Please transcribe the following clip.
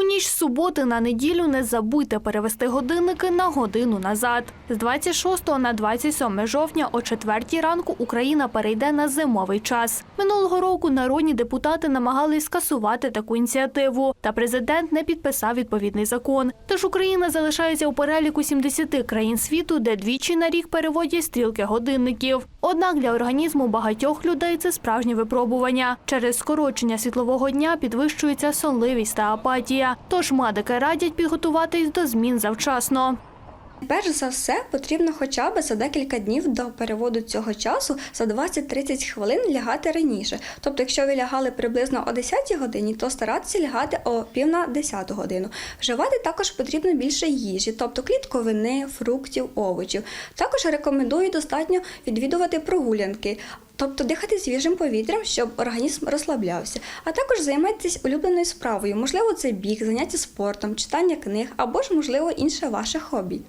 У ніч з суботи на неділю не забудьте перевести годинники на годину назад. З 26 на 27 жовтня о 4 ранку Україна перейде на зимовий час. Минулого року народні депутати намагались скасувати таку ініціативу, та президент не підписав відповідний закон. Тож Україна залишається у переліку 70 країн світу, де двічі на рік переводять стрілки годинників. Однак для організму багатьох людей це справжнє випробування. Через скорочення світлового дня підвищується сонливість та апатія. Тож медики радять підготуватись до змін завчасно. Перш за все, потрібно хоча б за декілька днів до переводу цього часу за 20-30 хвилин лягати раніше. Тобто, якщо ви лягали приблизно о 10 годині, то старатися лягати о пів на 10 годину. Вживати також потрібно більше їжі, тобто клітковини, фруктів, овочів. Також рекомендую достатньо відвідувати прогулянки. Тобто дихати свіжим повітрям, щоб організм розслаблявся, а також займайтесь улюбленою справою. Можливо, це біг, заняття спортом, читання книг або ж, можливо, інше ваше хобі.